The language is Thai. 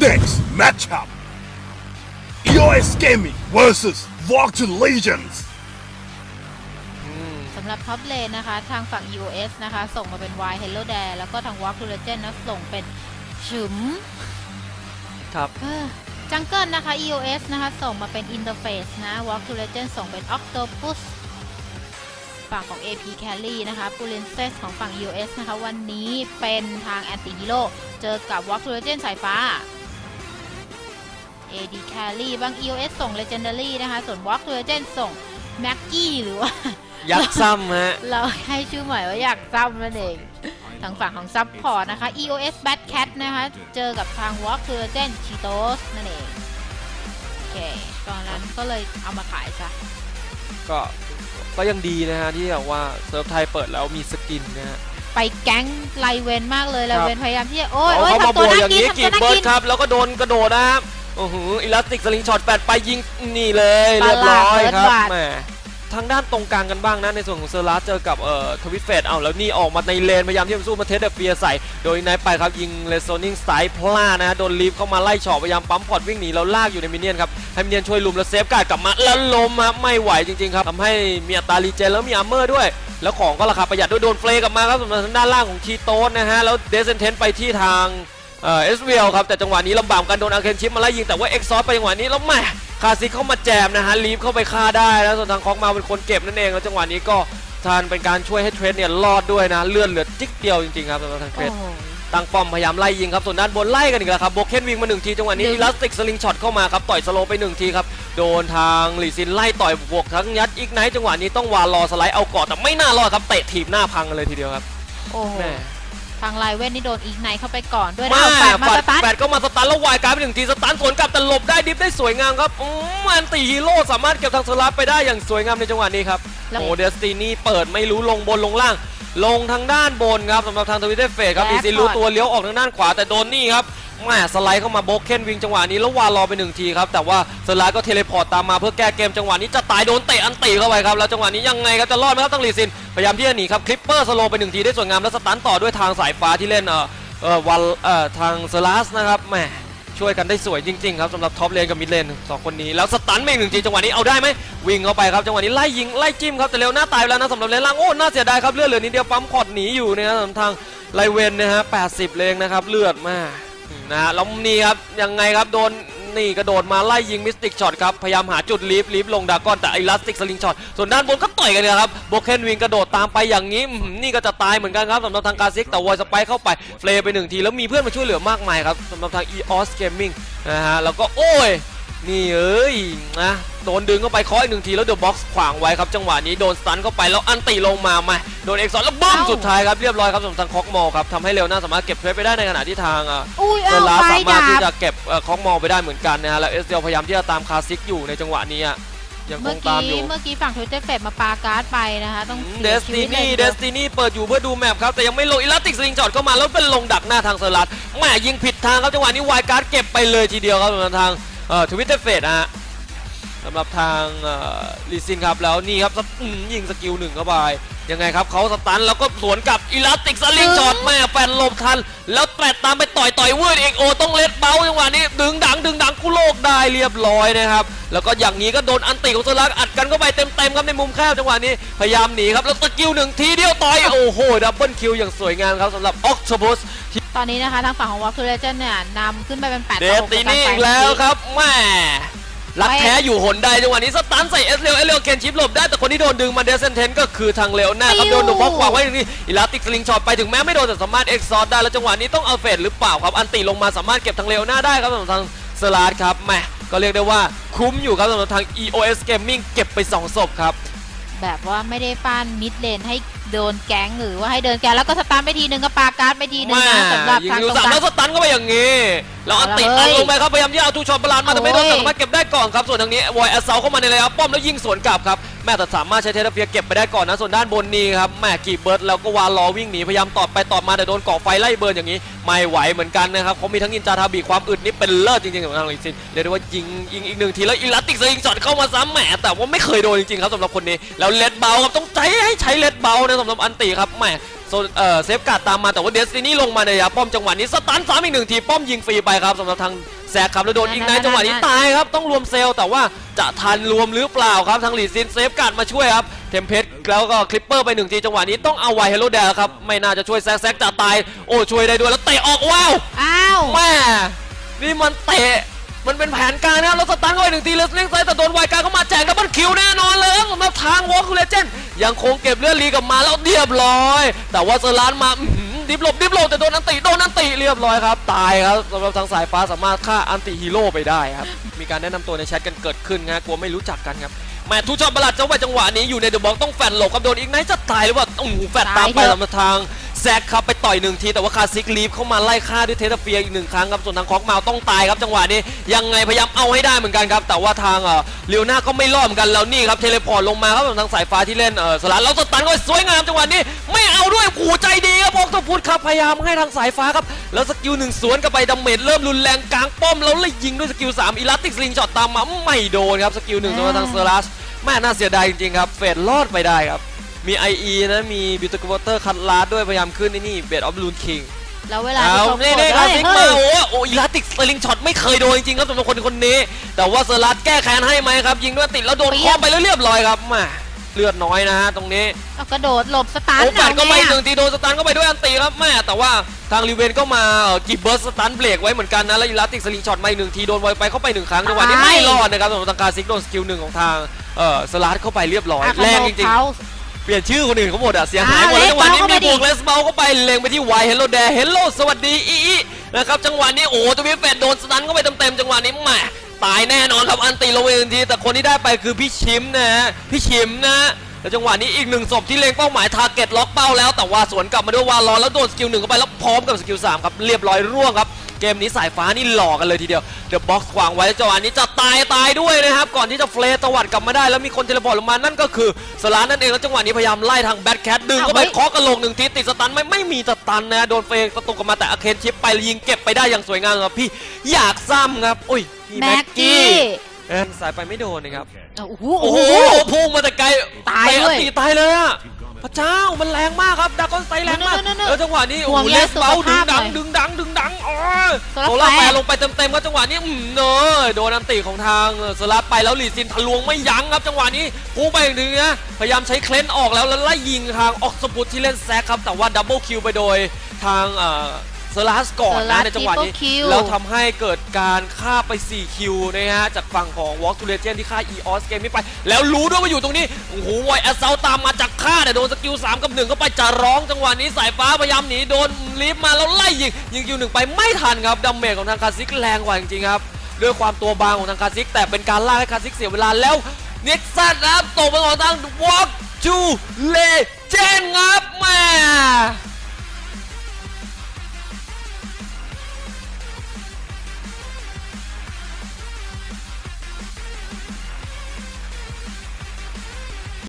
Next matchup EOS Gaming versus Walk to Legends สำหรับท็อปเลนนะคะ ทางฝั่ง EOS นะคะ ส่งมาเป็น Y Hello d a r แล้วก็ทาง Walk to Legend นะส่งเป็นฉึมครับจังเกิลนะคะ EOS นะคะ ส่งมาเป็น Interface นะ Walk to Legend ส่งเป็น Octopus ฝั่งของ AP Carry นะคะ p u l i n c e s ของฝั่ง EOS นะคะ วันนี้เป็นทาง Anti Hero เจอกับ Walk to Legend สายฟ้า AD Carry บาง EOS ส่ง Legendary นะคะ ส่วน Walk to Legend ส่ง Maggie หรือว่า ยักษ์ซ้ำฮะ เราให้ชื่อใหม่ว่าอยากซ้ำนั่นเอง ทางฝั่งของซับพอร์ตนะคะ EOS Bad Cat นะคะ เจอกับทาง Walk to Legend Cheetos นั่นเอง โอเค ตอนนั้นก็เลยเอามาขายซะ ก็ ก็ยังดีนะฮะ ที่แบบว่าเซิร์ฟไทยเปิดแล้วมีสกินนะฮะไปแก๊งไลเวนมากเลยไลครับเวนพยายามที่จะโอ้ยเขาโอ้ยเข้ามาทำตัวโบยน่าอย่างกินนี้ทำกีตัวบน่าเบิร์กิดนครับ แล้วก็โดนกระโดดนะครับ โอ้โหอิลาสติกสลิงช็อตแปดไปยิงนี่เลยปลาเรียบร้อยหลาดครับเบิร์ดบาดแหมทางด้านตรงกลางกันบ้างนะในส่วนของเซอร์ลัสเจอกับเอ่อทวิตเฟดเอาแล้วนี่ออกมาในเลนพยายามที่จะสู้มาเทสเดอร์เฟียใส่ โดยไนท์ไปครับยิงเลโซนิงสไตล์พลาดนะฮะโดนลีฟเข้ามาไล่เฉาะพยายามปั๊มพอร์ตวิ่งหนีแล้วลากอยู่ในมินเนี่ยนครับให้มินเนี่ยนช่วยลุมแล้วเซฟการ์ดกลับมาแล้วล้มฮะไม่ไหวจริงๆครับทำให้มีอัตรารีเจนแล้วมีอาร์เมอร์ด้วย แล้วของก็ราคาประหยัดด้วยโดนเฟลกลับมาครับสำหรับทางด้านล่างของชีโต้นะฮะแล้วเดซเซนเทนไปที่ทาง เอ่อสเวลครับแต่จังหวะนี้ลำบากกันโดนอาเคนชิปมาไล่ยิงแต่ว่าเอ็กซอสไปจังหวะนี้แล้วแม่คาซิเข้ามาแจมนะฮะลีฟเข้าไปฆ่าได้แล้วส่วนทางคอกมาเป็นคนเก็บนั่นเองแล้วจังหวะนี้ก็ทานเป็นการช่วยให้เทรดเนี่ยรอดด้วยนะเลื่อนเหลือจิ๊กเดียวจริงๆครับสำหรับทางเทรโอ้ดโหตั้งป้อมพยายามไล่ยิงครับส่วนด้านบนไล่กันอีกแล้วครับโบเคนวิ่งมาหนึ่งทีจังหวะนี้หนึ่อิงลาสติกสลิงช็อตเข้ามาครับต่อยสโลว์ไปหนึ่งทีครับโดนทางหลีซินไล่ต่อยบวกทั้งยัดอีกไนท์จังหวะนี้ต้องวานรอสไลด์เอาเกาะแต่ไม่น่ารอดครับเตะถีบหน้าพังกันเลยทีเดียวครับโอ้โหแม่ ทางไลเวนนี่โดนอีกไนเข้าไปก่อนด้วยนะมาเอาแปดมาสตาร์ทแปดก็มาสตาร์ทแล้ววายกลายเป็นหนึ่งทีสตาร์ทสวนกลับแต่หลบได้ดิฟได้สวยงามครับอืมอันตีฮีโร่สามารถเก็บทางสลับไปได้อย่างสวยงามในจังหวะนี้ครับแล้วโอ้เดสตินี่เปิดไม่รู้ลงบนลงล่าง ลงทางด้านบนครับสำหรับทางทวิตเตอร์เฟสครับแออีร์ซีพอร์ตรู้ตัวเลี้ยวออกทางด้านขวาแต่โดนนี่ครับ แม่สไลด์เข้ามาโบกเคนวิงจังหวะนี้แล้ววารอไปหนึ่งทีครับแต่ว่าสไลด์ก็เทเลพอร์ตตามมาเพื่อแก้เกมจังหวะนี้จะตายโดนเตะอันตีเข้าไปครับแล้วจังหวะนี้ยังไงครับจะรอดไหมครับตั้งรีซินพยายามที่จะหนีครับคลิปเปอร์สโลไปหนึ่งทีได้สวยงามแล้วสตันต่อด้วยทางสายฟ้าที่เล่นเอ่อเอ่อวันเอ่อทางเซลัสนะครับแหมช่วยกันได้สวยจริงๆครับสำหรับท็อปเลนกับมิดเลนสองคนนี้แล้วสตันไม่หนึ่งทีจังหวะนี้เอาได้ไหมวิ่งเข้าไปครับจังหวะนี้ไล่ยิงไล่จิ้มครับแต่เร็วหน้าตายแล้วนะสำหรับเลนล่างโอ้น่าเสียดายครับเลือดเหลือนิดเดียวปั๊มคอร์ดหนีอยู่นะครับสำหรับทางไลเวนนะฮะ80เลงนะครับเลือดมาก นะฮะแล้วนี่ครับยังไงครับโดนนี่กระโดดมาไล่ยิงมิสติกช็อตครับพยายามหาจุดลีฟลีฟลงดาก้อนแต่ไอลัสติกสลิงช็อตส่วนด้านบนก็ต่อยกันเลยครับโบเคนวิงกระโดดตามไปอย่างนี้นี่ก็จะตายเหมือนกันครับสำหรับทางกาซิกแต่วอยสไปค์เข้าไปเฟลไปหนึ่งทีแล้วมีเพื่อนมาช่วยเหลือมากมายครับสำหรับทางอีออสเกมมิ่งนะฮะแล้วก็โอ้ย นี่เอ้ยนะโดนดึงเข้าไปเคาะอีกหนึ่งทีแล้วเดอะบ็อกซ์ขวางไว้ครับจังหวะนี้โดนสตันเข้าไปแล้วอันติลงมามาโดนเอ็กซ์ซอนแล้วบึ้มเอ้าสุดท้ายครับเรียบร้อยครับสำหรับทางคอกมอลครับทำให้เร็วน่าสามารถเก็บเพชรไปได้ในขณะที่ทางอะอุ้ยเซเอาลาไฟสามารดัถที่บจะเก็บเอ่อคอกมอลไปได้เหมือนกันนะฮะแล้วเอสเพยายามที่จะตามคาซิกอยู่ในจังหวะนี้อะยังคเมื่องตามอกี้ยู่เมื่อกี้ฝั่งทวิตเตอร์เฟดมาปาการ์ดไปนะคะต้องเดเสียสชีติวิตเลนียเดสตินีเปิดอยู่เพื่อดูแมปครับแต่ยังไม่ลงอิลาติกสลิงจอดเข้ามาแล้วเป็นลงดักหน้าทางเซอร์ลัดแหมยิงผิดทางครับจังหวะนี้วายการ์ดเก็บไปเลยทีเดียวครับสำหรับทาง เอ่อทวิตเตอร์เฟสนะฮะสำหรับทางลีซินครับแล้วนี่ครับสกอืมยิงสกิลหนึ่งเข้าไปยังไงครับเขาสตันแล้วก็สวนกลับอิลาติกสลิงช็อตแม่แฟนหลบทัน แล้วแตะตามไปต่อยต่อยเวอร์เอกโอต้องเล็ดเบ้าจังหวะนี้ดึงดังดึงดังกุโลกได้เรียบร้อยนะครับ แล้วก็อย่างนี้ก็โดนอันติของโซลักอัดกันเข้าไปเต็มๆครับในมุมแคบจังหวะนี้พยายามหนีครับแล้วสกิลหนึ่งทีเดียวต่อยโอ้โหดับเบิลคิวอย่างสวยงามครับสำหรับออกโ u บุส ตอนนี้นะคะทางฝั่งของวอลคูเลเจนเนี่ยนำขึ้นไปเป็น8เดต่อส6ติในการนี่ไฟอีกแล้วครับแม่รักแท้อยู่หนใดจังหวะนี้สตันใส่เอสเรลเอสเรลเคนชิปหลบได้แต่คนที่โดนดึงมาเดซเซนเทนก็คือทางเลโอน่าครับโดนดุบล็อกขวางไว้อย่างนี้อิลาติกสลิงช็อตไปถึงแม้ไม่โดนแต่สามารถเอ็กซอร์ได้แล้วจังหวะนี้ต้องเอาเฟดหรือเปล่าครับอันติลงมาสามารถเก็บทางเลโอน่าได้ครับสำหรับทางเซลาร์ดครับแหม่ก็เรียกได้ว่าคุ้มอยู่ครับสำหรับทาง EOS Gaming เก็บไปสองศพครับแบบว่าไม่ได้ป้านมิดเลนให้ โดนแก๊งหรือว่าให้เดินแก๊งแล้วก็สตาร์ทไปทีนึงก็ปาการ์ดไปทีนึงแม่นะสำหรับยิงทางอยู่ตรงสามกลาแล้งวสตันเข้าไปอย่างนี้แล้วอันติเอาตัละนเฮ้ยลงไปครับพยายามที่จะเอาทูช็อตบาลานซ์มาแต่ไม่โดนโอ้ยแต่สามารถเก็บได้ก่อนครับส่วนทางนี้วอยแอสเซาเข้ามาในระยะป้อมแล้วยิงสวนกลับครับแม่แต่สามารถใช้เทเลเฟียเก็บไปได้ก่อนนะส่วนด้านบนนี้ครับแม่กีบเบิร์ดแล้วก็วาลอวิ่งหนีพยายามตอดไปตอดมาแต่โดนเกาะไฟไล่เบิร์นอย่างนี้ไม่ไหวเหมือนกันนะครับเขามีทั้งนินจาทาบีความอึดนี่เป็นเลิศจริงๆของทางลิซินเรียกได้ว่ายิงยิงอีกหนึ่งทีแล้วอิลาติกสลิงช็อตเข้ามาซ้ำแหมแต่ว่าไม่เคยโดนจริงๆครับสำหรับคนนี้แล้วเลดเบลครับต้องใช้ให้ใช้เลดเบลนะสำหรับอันติครับแหมโซนเอ่อเซฟการ์ดตามมาแต่ว่าเดสตินี่ลงมาในระยะป้อมจังหวะนี้สตันซ้ำอีกหนึ่งทีป้อมยิงฟรีไปครับสำหรับทางแซกครับแล้วโดนอีกไนท์จังหวะนี้ตายครับต้องรวมเซลล์แต่ว่าจะทันรวมหรือเปล่าครับทางหลีซินเซฟการ์ดมาช่วยครับเทมเพสแล้วก็คลิปเปอร์ไปหนึ่งทีจังหวะนี้ต้องเอาไวเฮโลแดครับไม่น่าจะช่วยแซกแซกจะตายโอ้ช่วยได้ด้วยแล้วเตะออกว้าวอ้าวแม่นี่มันเตะ มันเป็นแผนการนะครับแล้วสตันเข้าไปหนึ่งทีแล้วเล่งซ้ายแต่โดนไวการเข้ามาแจกดับเบิลคิวแน่นอนเลยครับสำหรับทางวอลคูเลเจนยังคงเก็บเลือดลีกลับมาแล้วเรียบร้อย แต่ว่าเซอร์ลานมาอื้อหือดิฟหลบดิฟหลบแต่โดนอันติโดนอันติเรียบร้อยครับ ตายครับสำหรับทางสายฟ้าสามารถฆ่าอันติฮีโร่ไปได้ครับ มีการแนะนำตัวในแชทกันเกิดขึ้นนะกลัวไม่รู้จักกันครับแม่ทุกชอบประหลาดจังหวะจังหวะนี้อยู่ในเดอะบ็อกต้องแฟนหลบครับโดนอีกไนท์จะตายหรือว่าโอ้โหแฟนตามไปสำหรับทาง แซกครับไปต่อยหนึ่งทีแต่ว่าคาซิกลีฟเข้ามาไล่ฆ่าด้วยเทสเฟียอีกหนึ่งครั้งครับส่วนทางคอกเมาต้องตายครับจังหวะนี้ยังไงพยายามเอาให้ได้เหมือนกันครับแต่ว่าทางเอ่อเลียวนาก็ไม่รอดเหมือนกันแล้วนี่ครับเทเลพอร์ตลงมาครับส่วนทางสายฟ้าที่เล่นเออสลัดแล้วสตันก็สวยงามจังหวะนี้ไม่เอาด้วยขู่ใจดีครับบอกต้องพูดครับพยายามให้ทางสายฟ้าครับแล้วสกิลหนึ่งสวนกับไปดาเมจเริ่มรุนแรงกลางป้อมแล้วเลยยิงด้วยสกิลสามอีลัสติกสลิงช็อตตามมาไม่โดนครับสกิลหนึ่งสำหรับทางเซอร์ลัสแม่น่าเสียดายจริงๆครับเฟดรอดไปได้ครับ มี IE นะ มีบิวต c วอเตอร์คัตลาสด้วยพยายามขึ้นไอ้นี่เบดออฟลูนคิงแล้วเวลาเอาที่นี่เขานี่กคดรับเฮ้ยซิกมาเฮ้ยโอ้โหอีลาติกสลิงช็อตไม่เคยโดนจริงๆครับสำหรับคนคนนี้ แต่ว่าเซอร์ลัสแก้แค้นให้ไหมครับ ยิงด้วยติดแล้วโดนคอไปแล้วเรียบร้อยครับแมาเลือดน้อยนะฮะตรงนี้เอากระโดดหลบสตาร์โอ้ทแฟดก็ไปเนี่ยหนึ่งทีโดนสตันก็ไปด้วยอันตีครับแม่แต่ว่าทางริเวนก็มาเอ่อกิบเบิร์สสตันเบรกไว้เหมือนกันนะแล้วอีลาติกสลิงช็อตมาอีกหนึ่งทีโดนไวไปเข้าไปหนึ่งครั้งจังหวะนี้ไม่รอดนะครับสำหรับทางการซิกโดนสกิลหนึ่งของทางเอ่อสลัดเข้าไปเรียบร้อยอะแรงจริงๆ เขาเปลี่ยนชื่อคนอื่นเขาหมดอะเสียหายอ่าหมดแล้วจังหวะนี้เลมีสเบาบวกเลสเบลก็ไปเล็งไปที่ไวเฮลโลแดเฮลโลสวัสดีอีอีนะครับจังหวะนี้โอ้โหตัววิฟเฟดโดนสตันเข้าไปเต็มๆจังหวะนี้แหมตายแน่นอนครับอันตีลงไปทันทีแต่คนที่ได้ไปคือพี่ชิมนะฮะพี่ชิมนะแล้วจังหวะนี้อีกหนึ่งศพที่เล็งเป้าหมายทาร์เก็ตล็อกเป้าแล้วแต่ว่าสวนกลับมาด้วยวาลอนแล้วโดนสกิลหนึ่งเข้าไปแล้วพร้อมกับสกิลสามครับเรียบร้อยร่วงครับ เกมนี้สายฟ้านี่หลอกกันเลยทีเดียวเดอะบ็อกซ์ขวางไว้จังหวะนี้จะตายตายด้วยนะครับ ก่อนที่จะเฟลตวัดกลับมาได้ แล้วมีคนเทเลพอร์ตลงมานั่นก็คือสลานั่นเองแล้วจังหวะนี้พยายามไล่ทางแบทแคทดึงเข้าไปเอาไว้เคาะกระโหลกหนึ่งทีติดสตันไม่ไม่มีสตันนะโดนเฟย์ประตูกลับมาแต่อาเคนชิปไปยิงเก็บไปได้อย่างสวยงามครับพี่อยากซ้ำครับอุ้ยพี่แม็กกี้เอ็นสายไปไม่โดนนะครับโอ้โหโอ้โหพุ่งมาแต่ไกลตายเลยไปอันตีตายเลยอะ พระเจ้ามันแรงมากครับดากอนไซแรงมากนั่นๆๆๆแล้วจังหวะนี้โอ้ห่วโหงใยเลสเบลสุขดึภางพดังหน่อยดึงดังดึงดังอ๋อโซล่าโซล่าแฟแฟร์ร์ลงไปเต็มๆครับจังหวะนี้อืมเนยโดนอันติของทางเซลัสไปแล้วลีซินทะลวงไม่ยั้งครับจังหวะนี้พุ่งไปอีกทีนะพยายามใช้เคลนออกแล้วแล้วไล่ยิงทางออกสปุตที่เล่นแซกครับแต่ว่าดับเบิลคิวไปโดยทาง เอ่อเซลัสก่อนนะ Solas ในจังหวะนี้ triple kill แล้วทำให้เกิดการฆ่าไป 4 คิวนะฮะ จากฝั่งของ Walk to Legend ที่ฆ่า EOS เกมนี้ไป แล้วรู้ด้วยว่าอยู่ตรงนี้ โอ้โหไวแอสเซลตามมาจากฆ่าแต่โดนสกิล 3 กับ1เข้าไปจะร้องจังหวะนี้สายฟ้าพยายามหนี โดนลิฟต์มาแล้วไล่ยิง ยิงคิวหนึ่งไปไม่ทันครับดัมเมจของทางคาซิกแรงกว่าจริงๆครับด้วยความตัวบางของทางคาซิก แต่เป็นการล่ากให้คาซิกเสียเวลาแล้วเน็กซัสนะครับตกไปของทาง Walk to Legend ครับแม่